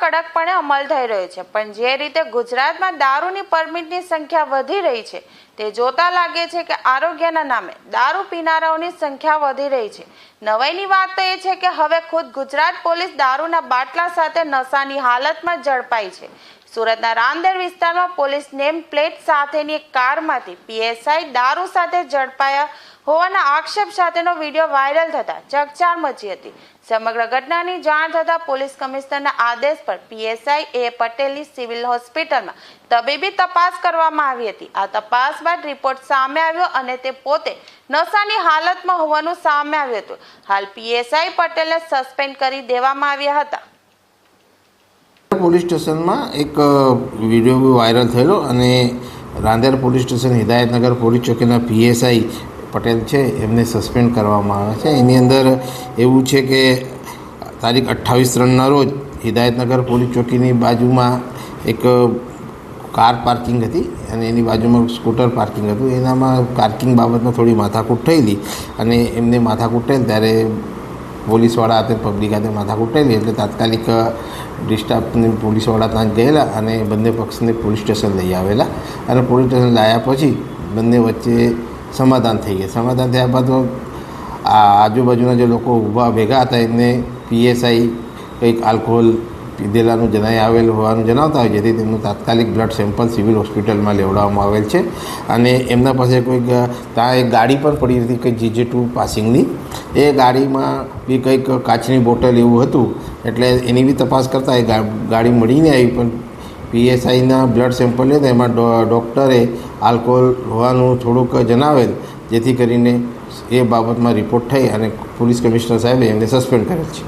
કડકપણે અમલ થઈ રહ્યો છે, પણ જે રીતે ગુજરાતમાં દારૂની પરમિટની સંખ્યા વધી રહી છે, તે જોતા લાગે છે કે આરોગ્યના નામે દારૂ પીનારાઓની સંખ્યા વધી રહી છે. નવાઈની વાત તો એ છે કે હવે ખુદ ગુજરાત પોલીસ દારૂના બાટલા સાથે નશાની હાલતમાં ઝડપાઈ છે. સુરતના રાંદેર વિસ્તારમાં પોલીસ નેમ પ્લેટ સાથેની એક કારમાંથી પીએસઆઈ દારૂ સાથે ઝડપાયા હોવાના આક્ષેપ સાથેનો વીડિયો વાયરલ થતા ચકચાર મચી હતી. સમગ્ર ઘટનાની જાણ થતાં પોલીસ કમિશનરના આદેશ પર પીએસઆઈ એ પટેલની સિવિલ હોસ્પિટલમાં તબીબી તપાસ કરવામાં આવી હતી. આ તપાસ બાદ રિપોર્ટ સામે આવ્યો અને તે પોતે નશાની હાલતમાં હોવાનું સામે આવ્યું હતું. હાલ પીએસઆઈ પટેલને સસ્પેન્ડ કરી દેવામાં આવ્યા હતા. પોલીસ સ્ટેશનમાં એક વીડિયો વાયરલ થયેલો અને Rander police station, Hidayatnagar police ચોકીના PSI Patel છે, એમને સસ્પેન્ડ કરવામાં આવે છે. એની અંદર એવું છે કે તારીખ અઠ્ઠાવીસ ત્રણના રોજ હિદાયતનગર પોલીસ ચોકીની બાજુમાં એક કાર પાર્કિંગ હતી અને એની બાજુમાં સ્કૂટર પાર્કિંગ હતું. એનામાં પાર્કિંગ બાબતમાં થોડી માથાકૂટ થયેલી અને એમને માથાકૂટ થયેલ. ત્યારે પોલીસવાળા હાથે પબ્લિક હાથે માથાકૂટ થયેલી એટલે તાત્કાલિક ડિસ્ટાફને પોલીસવાળા ત્યાં ગયેલા અને બંને પક્ષને પોલીસ સ્ટેશન લઈ આવેલા. અને પોલીસ સ્ટેશન લાવ્યા પછી બંને વચ્ચે સમાધાન થઈ ગયા. સમાધાન થયા બાદ આ આજુબાજુના જે લોકો ઊભા ભેગા હતા, એમને પીએસઆઈ કંઈક આલ્કોહોલ પીધેલાનું જણાઈ આવેલ હોવાનું જણાવતા હોય, જેથી તેમનું તાત્કાલિક બ્લડ સેમ્પલ સિવિલ હોસ્પિટલમાં લેવડાવવામાં આવેલ છે. અને એમના પાસે કોઈક ત્યાં એક ગાડી પણ પડી હતી, કંઈક જીજે ટુ પાસિંગની. એ ગાડીમાં બી કંઈક કાચની બોટલ એવું હતું, એટલે એની બી તપાસ કરતાં એ ગાડી મળીને આવી, પણ પીએસઆઈના બ્લડ સેમ્પલ લીધા એમાં ડૉક્ટરે આલ્કોહોલ હોવાનું થોડુંક જણાવેલ, જેથી કરીને એ બાબતમાં રિપોર્ટ થઈ અને પોલીસ કમિશનર સાહેબે એમને સસ્પેન્ડ કરેલ છે.